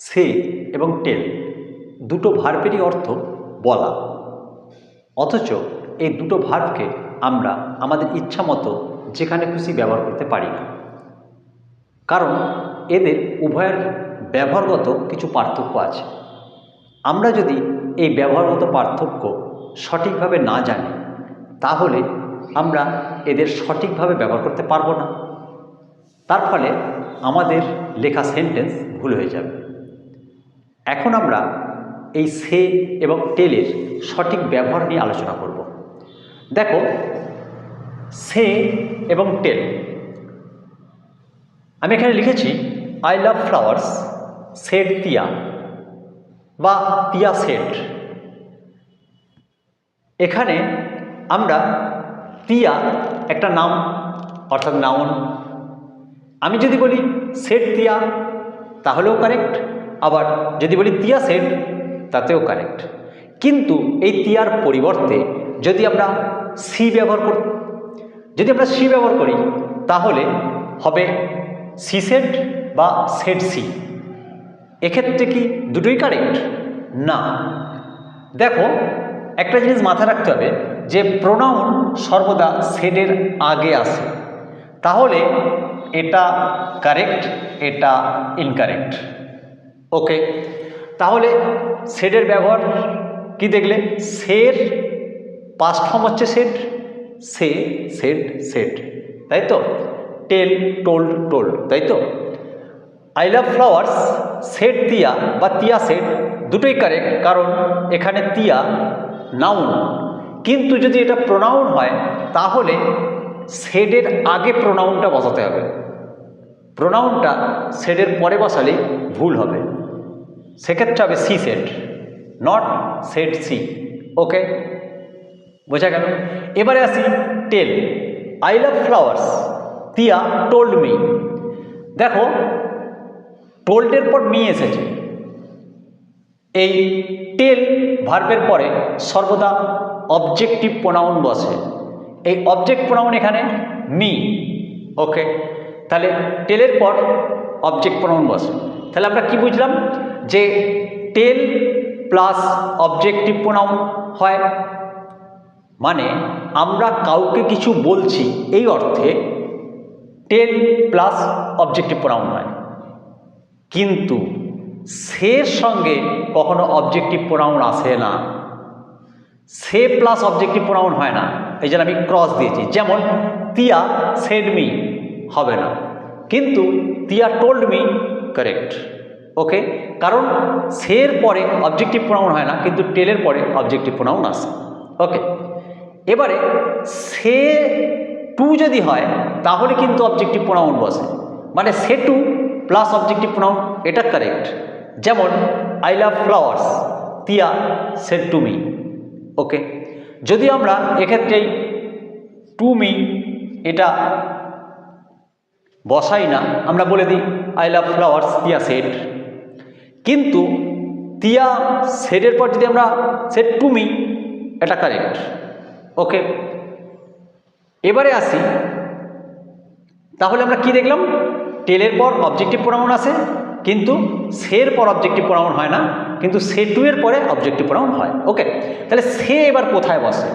সে এবং টেল দুটো ভার্বেরই অর্থ বলা। অথচ এই দুটো ভার্বকে আমরা আমাদের ইচ্ছা মতো যেখানে খুশি ব্যবহার করতে পারি না। কারণ এদের উভয়ের ব্যবহারগত কিছু পার্থক্য আছে। আমরা যদি এই ব্যবহারগত পার্থক্য সঠিকভাবে না জানি, তাহলে আমরা এদের সঠিকভাবে ব্যবহার করতে পারব না। তার ফলে আমাদের লেখা সেন্টেন্স ভুল হয়ে যাবে। এখন আমরা এই সে এবং টেলের সঠিক ব্যবহার নিয়ে আলোচনা করব। দেখো, সে এবং টেল। আমি এখানে লিখেছি আই লাভ ফ্লাওয়ার্স সেট তিয়া বা তিয়া সেট এখানে আমরা তিয়া একটা নাম, অর্থাৎ নাউন আমি যদি বলি সেট তিয়া তাহলেও কারেক্ট আবার যদি বলি তিয়া সেট তাতেও কারেক্ট কিন্তু এই তিয়ার পরিবর্তে যদি আমরা সি ব্যবহার করি যদি আমরা সি ব্যবহার করি, তাহলে হবে সি সেট বা সেট সি এক্ষেত্রে কি দুটোই কারেক্ট না। দেখো, একটা জিনিস মাথায় রাখতে হবে যে প্রোনাউন সর্বদা সেটের আগে আসে তাহলে এটা কারেক্ট এটা ইনকারেক্ট ওকে তাহলে সেটের ব্যবহার কি দেখলে? সের পাস্ট ফর্ম হচ্ছে সেট সে সেট সেট তাই তো? টেল টোল্ড টোল্ড তাই তো? আই লাভ ফ্লাওয়ার্স সেট তিয়া বা তিয়া সেট দুটোই কারেক্ট কারণ এখানে তিয়া নাউন কিন্তু যদি এটা প্রোনাউন হয়, তাহলে সেডের আগে প্রোনাউনটা বসাতে হবে। প্রোনাউনটা সেডের পরে বসালে ভুল হবে। সেক্ষেত্রে হবে she said not said she okay বোঝা গেল? এবারে আসি tell I love flowers Tia told me দেখো টোল্ডের পর মি এসেছে। এই টেল ভার্বের পরে সর্বদা অবজেক্টিভ প্রোনাউন বসে। এই অবজেক্ট প্রোনাউন এখানে মি ওকে তাহলে টেলের পর অবজেক্ট প্রোনাউন বসে। তাহলে আমরা কি বুঝলাম? যে টেল প্লাস অবজেক্টিভ প্রোনাউন হয়। মানে আমরা কাউকে কিছু বলছি, এই অর্থে টেল প্লাস অবজেক্টিভ প্রোনাউন হয়। কিন্তু সের সঙ্গে কখনো অবজেক্টিভ প্রোনাউন আসে না। সে প্লাস অবজেক্টিভ প্রোনাউন হয় না। এই জন্য আমি ক্রস দিয়েছি। যেমন, তিয়া সেড মি হবে না। কিন্তু তিয়া টোল্ড মি কারেক্ট ওকে কারণ সের পরে অবজেক্টিভ প্রোনাউন হয় না, কিন্তু টেলের পরে অবজেক্টিভ প্রোনাউন আসে ওকে এবারে, সে টু যদি হয়, তাহলে কিন্তু অবজেক্টিভ প্রোনাউন বসে। মানে say to plus objective pronoun এটা কারেক্ট যেমন I love flowers Tia said to me okay যদি আমরা এক্ষেত্রেই টু মি এটা বসাই না, আমরা বলে দিই I love flowers Tia said কিন্তু তিয়া সেটের পর যদি আমরা সেট টু মি, এটা কারেক্ট। ওকে, এবারে আসি। তাহলে আমরা কি দেখলাম? টেলের পর অবজেক্টিভ প্রোনাউন আসে কিন্তু সের পর অবজেক্টিভ প্রোনাউন হয় না, কিন্তু সে টু এর পরে অবজেক্টিভ প্রোনাউন হয়। ওকে, তাহলে সে এবার কোথায় বসে?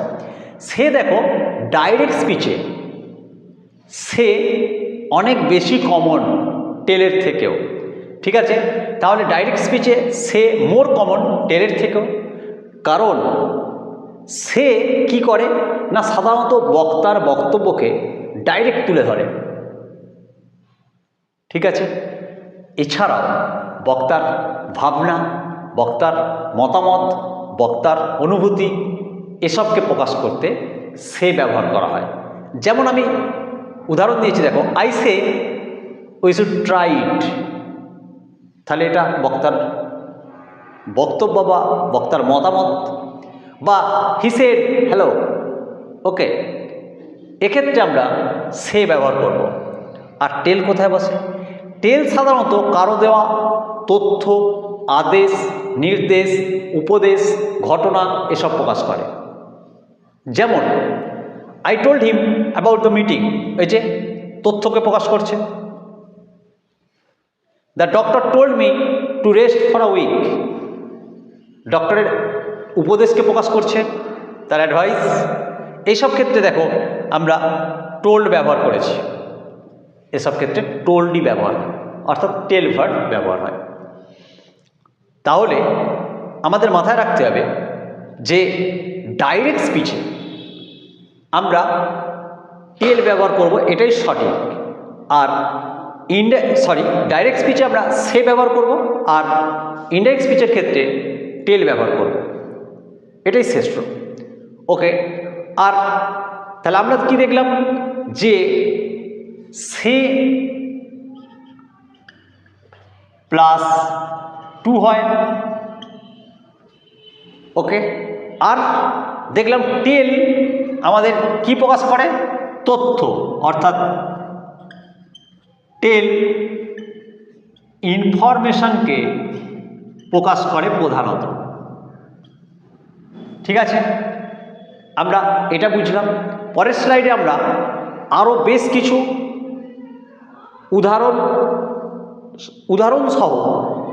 সে দেখো, ডাইরেক্ট স্পিচে সে অনেক বেশি কমন টেলের থেকেও। ঠিক আছে? তাহলে ডাইরেক্ট স্পিচে সে মোর কমন টেলের থেকেও। কারণ সে কি করে? না সাধারণত বক্তার বক্তব্যকে ডাইরেক্ট তুলে ধরে। ঠিক আছে? এছাড়াও বক্তার ভাবনা, বক্তার মতামত, বক্তার অনুভূতি, এসবকে প্রকাশ করতে সে ব্যবহার করা হয়। যেমন আমি উদাহরণ দিয়েছি, দেখো I say we should try it তাহলে এটা বক্তার বক্তব্য বা বক্তার মতামত বা হিসেড হ্যালো ওকে এক্ষেত্রে আমরা সে ব্যবহার করব। আর টেল কোথায় বসে? টেল সাধারণত কারও দেওয়া তথ্য, আদেশ, নির্দেশ, উপদেশ, ঘটনা এসব প্রকাশ করে। যেমন I told him about the meeting এই যে তথ্যকে প্রকাশ করছে। The doctor told me to rest for a week ডক্টরের উপদেশকে প্রকাশ করছে, তার অ্যাডভাইস এইসব ক্ষেত্রে দেখো, আমরা টোল্ড ব্যবহার করেছি। এসব ক্ষেত্রে টোল্ডই ব্যবহার অর্থাৎ টেল ব্যবহার হয়। তাহলে আমাদের মাথায় রাখতে হবে যে ডাইরেক্ট স্পিচে আমরা টেল ব্যবহার করব, এটাই সঠিক। আর ইন্ডা সরি ডাইরেক্ট স্পিচে আমরা সে ব্যবহার করব আর ইনডাইরেক্ট স্পিচের ক্ষেত্রে টেল ব্যবহার করব। এটাই শ্রেষ্ঠ। ওকে আর তাহলে আমরা কি দেখলাম? যে সে প্লাস টু হয়। ওকে আর দেখলাম টেল আমাদের কি প্রকাশ করে? তথ্য, অর্থাৎ টেল ইনফরমেশনকে প্রকাশ করে প্রধানত। ঠিক আছে? আমরা এটা বুঝলাম। পরের স্লাইডে আমরা আরও বেশ কিছু উদাহরণ উদাহরণসহ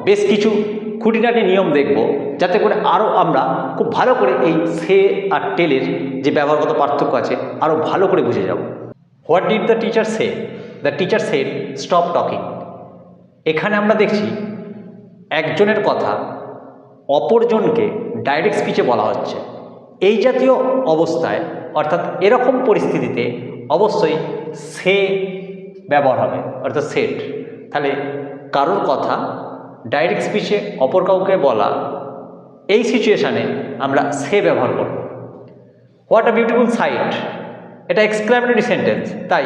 বেশ কিছু খুঁটিনাটি নিয়ম দেখব, যাতে করে আরও আমরা খুব ভালো করে এই সে আর টেলের যে ব্যবহারগত পার্থক্য আছে আরও ভালো করে বুঝে যাব। What did the teacher say the teacher said stop talking এখানে আমরা দেখছি একজনের কথা অপরজনকে ডাইরেক্ট স্পিচে বলা হচ্ছে। এই জাতীয় অবস্থায়, অর্থাৎ এরকম পরিস্থিতিতে অবশ্যই সে ব্যবহার হবে, অর্থাৎ সেট তাহলে কারোর কথা ডাইরেক্ট স্পিচে অপর কাউকে বলা, এই সিচুয়েশানে আমরা সে ব্যবহার করব। হোয়াট আ বিউটিফুল সাইট এটা এক্সক্লামেটরি সেন্টেন্স তাই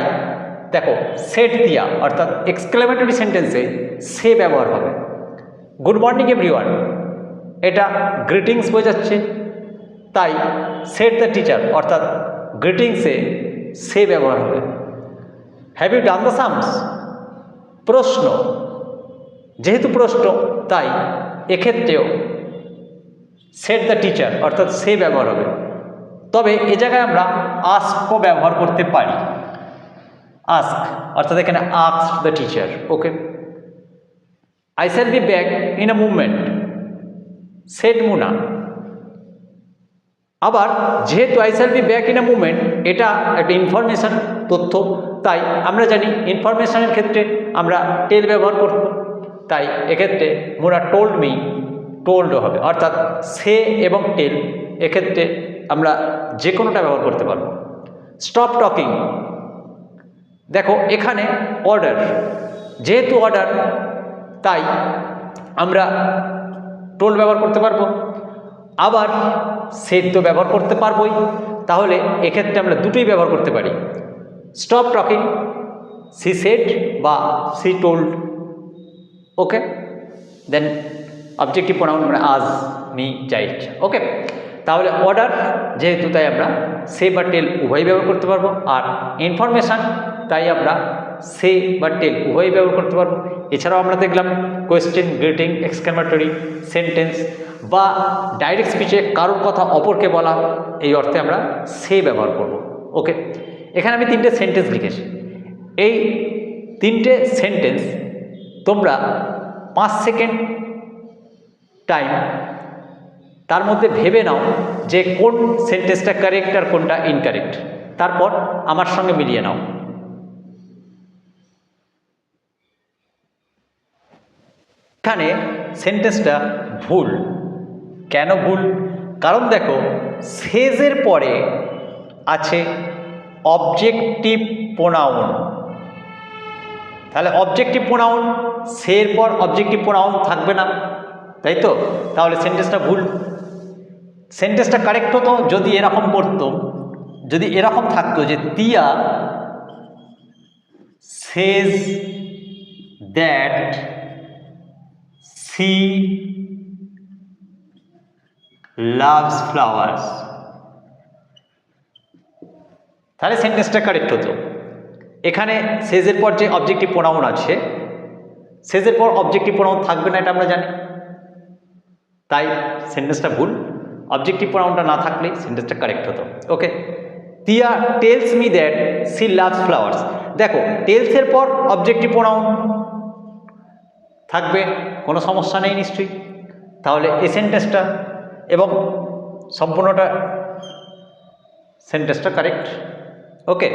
দেখো সেট দিয়া, অর্থাৎ এক্সক্লেমেটরি সেন্টেন্সে সে ব্যবহার হবে। গুড মর্নিং এভরিওয়ান এটা গ্রিটিংস বোঝাচ্ছে, তাই সেট দ্য টিচার অর্থাৎ গ্রিটিংসে সে ব্যবহার হবে। Have you done the sums প্রশ্ন, যেহেতু প্রশ্ন, তাই এক্ষেত্রেও সেট দ্য টিচার অর্থাৎ সে ব্যবহার হবে। তবে এ জায়গায় আমরা আস্কও ব্যবহার করতে পারি। আস্ক অর্থাৎ এখানে ask the teacher okay I shall be back in a movement said মুনা আবার, যেহেতু I shall be back in a movement এটা একটা ইনফরমেশান তথ্য, তাই আমরা জানি ইনফরমেশানের ক্ষেত্রে আমরা টেল ব্যবহার করব। তাই এক্ষেত্রে মোরা টোল্ড মি টোল্ড হবে। অর্থাৎ সে এবং টেল এক্ষেত্রে আমরা যে কোনোটা ব্যবহার করতে পারব। স্টপ টকিং দেখো, এখানে অর্ডার যেহেতু অর্ডার তাই আমরা টোল ব্যবহার করতে পারব। আবার সেট তো ব্যবহার করতে পারবোই। তাহলে এক্ষেত্রে আমরা দুটোই ব্যবহার করতে পারি। স্টপ টকিং সি সেট বা she told okay then objective pronoun মানে আজ মি ইচ্ছা ওকে তাহলে অর্ডার যেহেতু তাই আমরা সে বা টেল উভয় ব্যবহার করতে পারব। আর ইনফরমেশান তাই আমরা সে বা টেল উভয় ব্যবহার করতে পারব। এছাড়াও আমরা দেখলাম কোয়েশ্চেন গ্রিটিং এক্সক্লামেটরি সেন্টেন্স বা ডাইরেক্ট স্পিচে কারোর কথা অপরকে বলা, এই অর্থে আমরা সে ব্যবহার করব। ওকে এখানে আমি তিনটে সেন্টেন্স লিখেছি। এই তিনটে সেন্টেন্স তোমরা পাঁচ সেকেন্ড টাইম তার মধ্যে ভেবে নাও যে কোন সেন্টেন্সটা কারেক্ট আর কোনটা ইনকারেক্ট তারপর আমার সঙ্গে মিলিয়ে নাও। এখানে সেন্টেন্সটা ভুল। কেন ভুল? কারণ দেখো, সেজের পরে আছে অবজেক্টিভ প্রোনাউন তাহলে অবজেক্টিভ প্রোনাউন সের পর অবজেক্টিভ প্রোনাউন থাকবে না, তাই তো? তাহলে সেন্টেন্সটা ভুল। সেন্টেন্সটা কারেক্ট হতো যদি এরকম করতো। যদি এরকম থাকতো যে Tiya says that she loves flowers তাহলে সেন্টেন্সটা কারেক্ট হতো। এখানে সেজের পর যে অবজেক্টিভ প্রোনাউন আছে সেজের পর অবজেক্টিভ প্রোনাউন থাকবে না, এটা আমরা জানি। তাই সেন্টেন্সটা ভুল। অবজেক্টিভ প্রোনাউনটা না থাকলে সেন্টেন্সটা কারেক্ট হতো। Okay Tiya tells me that she loves flowers দেখো টেলসের পর অবজেক্টিভ প্রোনাউন থাকবে, কোনো সমস্যা নেই নিশ্চয়ই। তাহলে এই সেন্টেন্সটা এবং সম্পূর্ণটা সেন্টেন্সটা কারেক্ট ওকে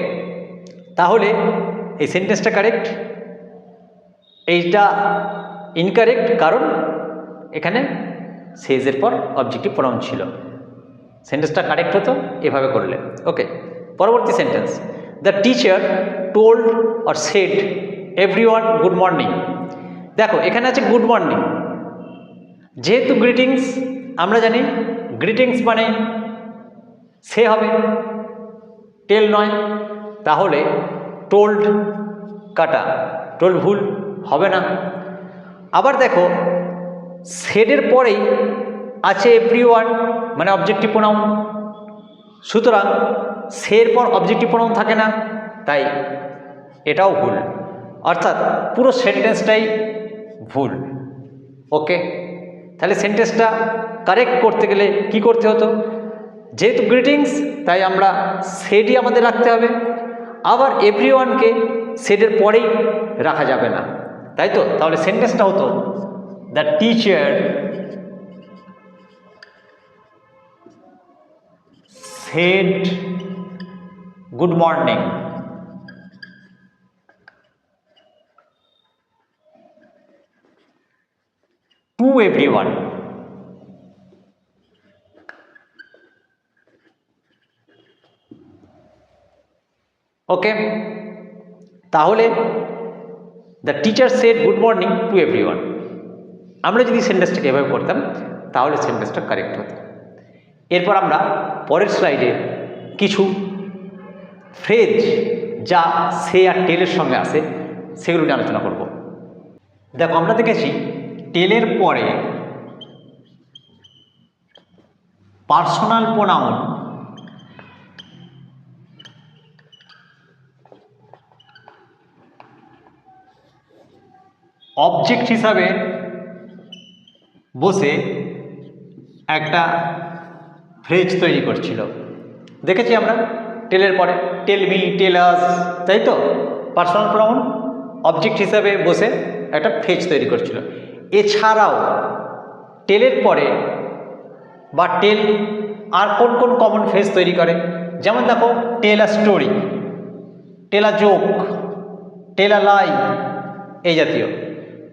তাহলে এই সেন্টেন্সটা কারেক্ট এইটা ইনকারেক্ট কারণ এখানে সেজের পর অবজেক্টিভ প্রনাউন ছিল। সেন্টেন্সটা কারেক্ট হতো, এভাবে করলে। ওকে পরবর্তী sentence the teacher told or said every good morning দেখো, এখানে আছে গুড মর্নিং যেহেতু গ্রিটিংস আমরা জানি গ্রিটিংস মানে সে হবে টেল নয়, তাহলে টোল্ড কাটা টোল ভুল হবে না। আবার দেখো সেডের পরেই আছে এভরি ওয়ান মানে অবজেক্টিভ প্রোনাউন সুতরাং সের পর অবজেক্টিভ প্রোনাউন থাকে না, তাই এটাও ভুল। অর্থাৎ পুরো সেন্টেন্সটাই ভুল। ওকে তাহলে সেন্টেন্সটা কারেক্ট করতে গেলে কি করতে হতো? যেহেতু গ্রিটিংস তাই আমরা সেডই আমাদের রাখতে হবে। আবার এভরি ওয়ানকে সেডের পরেই রাখা যাবে না। তাই তো? তাহলে সেন্টেন্সটা হতো the teacher said good morning every one okay তাহলে the teacher said good morning to every one আমরা যদি সেন্টেন্সটাকে এভাবে করতাম তাহলে সেন্টেন্সটা কারেক্ট হতো। এরপর আমরা পরের স্লাইডে কিছু ফ্রেজ যা সে আর টেলের সঙ্গে আসে সেগুলো নিয়ে আলোচনা করব। দেখো, আমরা দেখেছি টেলের পরে পার্সোনাল প্রোনাউন অবজেক্ট হিসাবে বসে একটা ফ্রেজ তৈরি করছিল। দেখেছি আমরা টেলের পরে। টেল মি টেলাস তাই তো? পার্সোনাল প্রোনাউন অবজেক্ট হিসাবে বসে একটা ফ্রেজ তৈরি করছিল। এছাড়াও টেলের পরে বা টেল আর কোন কোন কমন ফ্রেজ তৈরি করে? যেমন দেখো tell story tell joke tell lie এই জাতীয়।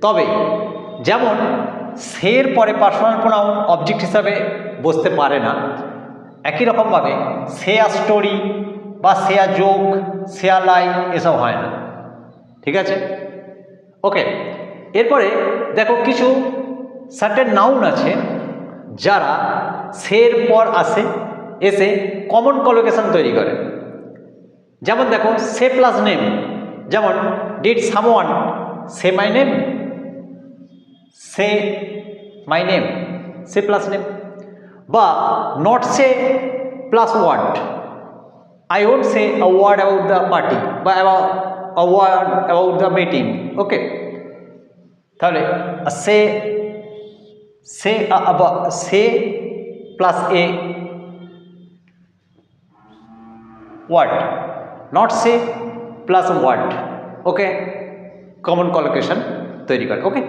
তবে যেমন, সের পরে পার্সোনাল প্রোনাউন অবজেক্ট হিসাবে বসতে পারে না। একই রকমভাবে সেয়া স্টোরি বা সেয়া জোক সেয়া লাই এসব হয় না। ঠিক আছে? ওকে এরপরে দেখো কিছু সার্টেন নাউন আছে যারা সের পর আসে, এসে কমন কলোকেশন তৈরি করে। যেমন দেখো, সে প্লাস নেম যেমন did someone say my name say my name say plus name বা not say plus word I won't say a word about the party বা a word about the meeting okay তাহলে say say say plus a word not say plus what okay common collocation তৈরি করে ওকে